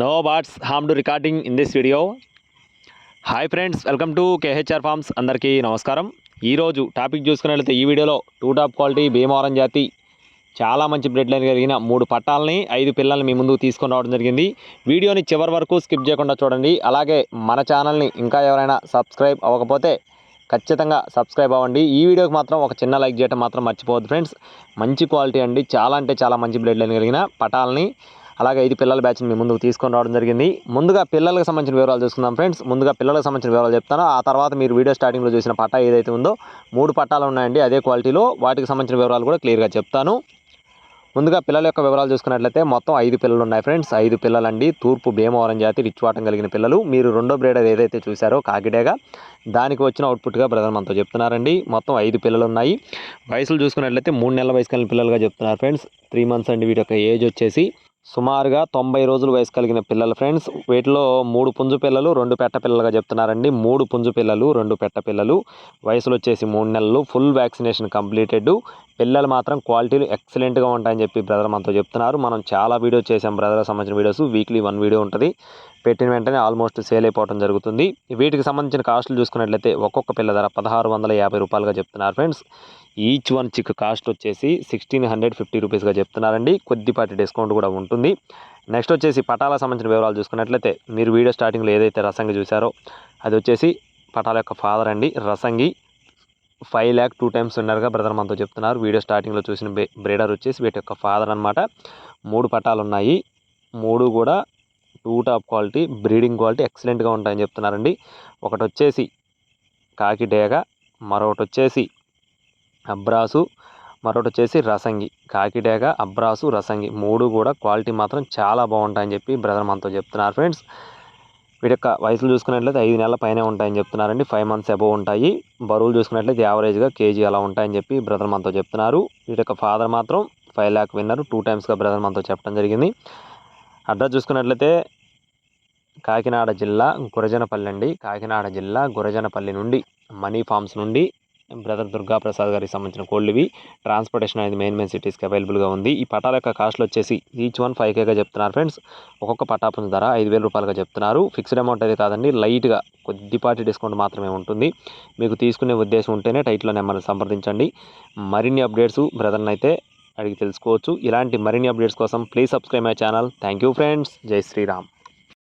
No bats harm to recording in this video hi friends welcome to KHR farms అందరికీ నమస్కారం ఈరోజు topic చూసుకున్నట్లయితే ఈ వీడియోలో టూ టాప్ క్వాలిటీ భీమవరం జాతి చాలా మంచి బ్రెడ్ లైన్ కలిగిన మూడు పట్టాలని ఐదు పిల్లల్ని మీ ముందుకు తీసుకొని రావడం జరిగింది. వీడియోని చివరి వరకు స్కిప్ చేయకుండా చూడండి. అలాగే మన ఛానల్ని ఇంకా ఎవరైనా సబ్స్క్రైబ్ అవ్వకపోతే ఖచ్చితంగా సబ్స్క్రైబ్ అవ్వండి. ఈ వీడియోకి మాత్రం ఒక చిన్న లైక్ చేయడం మాత్రం మర్చిపోవద్దు ఫ్రెండ్స్ మంచి క్వాలిటీ అండి. చాలా అంటే చాలా మంచి బ్లడ్ లైన్ కలిగిన పటాలని అలాగే ఐదు పిల్లల బ్యాచ్ని మీ ముందుకు తీసుకొని రావడం జరిగింది. ముందుగా పిల్లలకు సంబంధించిన వివరాలు చూసుకుందాం ఫ్రెండ్స్ ముందుగా పిల్లలకు సంబంధించిన వివరాలు చెప్తాను. ఆ తర్వాత మీరు వీడియో స్టార్టింగ్లో చూసిన పట్టా ఏదైతే ఉందో మూడు పట్టాలు ఉన్నాయండి. అదే క్వాలిటీలో వాటికి సంబంధించిన వివరాలు కూడా క్లియర్గా చెప్తాను. ముందుగా పిల్లల యొక్క వివరాలు చూసుకున్నట్లయితే మొత్తం ఐదు పిల్లలు ఉన్నాయి ఫ్రెండ్స్ ఐదు పిల్లలండి. తూర్పు భీమవరం జాతి రిచ్వాటం కలిగిన పిల్లలు. మీరు రెండో బ్రేడర్ ఏదైతే చూసారో కాకిడేగా దానికి వచ్చిన అవుట్పుట్గా బ్రదర్ మనతో చెప్తున్నారండి. మొత్తం ఐదు పిల్లలు ఉన్నాయి. వయసులు చూసుకున్నట్లయితే మూడు నెలల వయసు కలిగిన పిల్లలుగా చెప్తున్నారు ఫ్రెండ్స్ త్రీ మంత్స్ అండి వీటి యొక్క ఏజ్ వచ్చేసి. సుమారుగా తొంభై రోజుల వయసు కలిగిన పిల్లలు ఫ్రెండ్స్. వీటిలో మూడు పుంజు పిల్లలు రెండు పెట్ట పిల్లలుగా చెప్తున్నారండి. మూడు పుంజు పిల్లలు రెండు పెట్ట పిల్లలు. వయసులు వచ్చేసి మూడు నెలలు ఫుల్ వ్యాక్సినేషన్ కంప్లీటెడ్. పిల్లలు మాత్రం క్వాలిటీలు ఎక్సలెంట్గా ఉంటాయని చెప్పి బ్రదర్ మనతో చెప్తున్నారు. మనం చాలా వీడియో చేసాం బ్రదర్ సంబంధించిన వీడియోస్. వీక్లీ వన్ వీడియో ఉంటుంది. పెట్టిన వెంటనే ఆల్మోస్ట్ సేల్ అయిపోవడం జరుగుతుంది. వీటికి సంబంధించిన కాస్టులు చూసుకున్నట్లయితే ఒక్కొక్క పిల్ల ధర పదహారు వందల యాభై రూపాయలుగా చెప్తున్నారు friends. Each one chick cost వచ్చేసి సిక్స్టీన్ హండ్రెడ్ ఫిఫ్టీ రూపీస్గా చెప్తున్నారండి. కొద్దిపాటి డిస్కౌంట్ కూడా ఉంటుంది. నెక్స్ట్ వచ్చేసి పటాలకు సంబంధించిన వివరాలు చూసుకున్నట్లయితే మీరు వీడియో స్టార్టింగ్లో ఏదైతే రసంగి చూసారో అది వచ్చేసి పటాల యొక్క ఫాదర్ అండి రసంగి. ఫైవ్ ల్యాక్ టూ టైమ్స్ ఉన్నారుగా బ్రదర్ మనతో చెప్తున్నారు. వీడియో స్టార్టింగ్లో చూసిన బ్రీడర్ వచ్చేసి వీటి యొక్క ఫాదర్ అనమాట మూడు పటాలు ఉన్నాయి. మూడు కూడా two top quality breeding quality ఎక్సలెంట్గా ఉంటాయని చెప్తున్నారండి. ఒకటి వచ్చేసి కాకి డేగ మరొకటి వచ్చేసి అబ్రాసు మరొకటి వచ్చేసి రసంగి. కాకిడేగ అబ్రాసు రసంగి. మూడు కూడా క్వాలిటీ మాత్రం చాలా బాగుంటాయని చెప్పి బ్రదర్ మనతో చెప్తున్నారు ఫ్రెండ్స్. వీటి యొక్క వయసులు చూసుకున్నట్లయితే ఐదు నెలల పైనే ఉంటాయని చెప్తున్నారండి. ఫైవ్ మంత్స్ అబోవ్ ఉంటాయి. బరువులు చూసుకున్నట్లయితే యావరేజ్గా కేజీ అలా ఉంటాయని చెప్పి బ్రదర్ మనతో చెప్తున్నారు. వీటి యొక్క ఫాదర్ మాత్రం ఫైవ్ ల్యాక్ విన్నారు టూ టైమ్స్గా బ్రదర్ మనతో చెప్పడం జరిగింది. అడ్రస్ చూసుకున్నట్లయితే కాకినాడ జిల్లా గురజనపల్లి అండి. కాకినాడ జిల్లా గురజనపల్లి నుండి మనీ ఫార్మ్స్ నుండి బ్రదర్ దుర్గా ప్రసాద్ గారికి సంబంధించిన కోళ్ళు ఇవి. ట్రాన్స్పోర్టేషన్ అనేది మెయిన్ మెయిన్ సిటీస్కి అవైలబుల్గా ఉంది. ఈ పటాల యొక్క కాస్ట్లు వచ్చేసి ఈచ్ వన్ ఫైవ్ కేగా చెప్తున్నారు ఫ్రెండ్స్ ఒక్కొక్క పటాపుంజ ధర ఐదు వేల రూపాయలుగా చెప్తున్నారు. ఫిక్స్డ్ అమౌంట్ అయితే కాదండి లైట్గా కొద్దిపాటి డిస్కౌంట్ మాత్రమే ఉంటుంది. మీకు తీసుకునే ఉద్దేశం ఉంటేనే టైట్లో నెంబర్ని సంప్రదించండి. మరిన్ని అప్డేట్స్ బ్రదర్ని అయితే అడిగి తెలుసుకోవచ్చు. ఇలాంటి మరిన్ని అప్డేట్స్ కోసం please subscribe my channel thank you friends జై శ్రీరామ్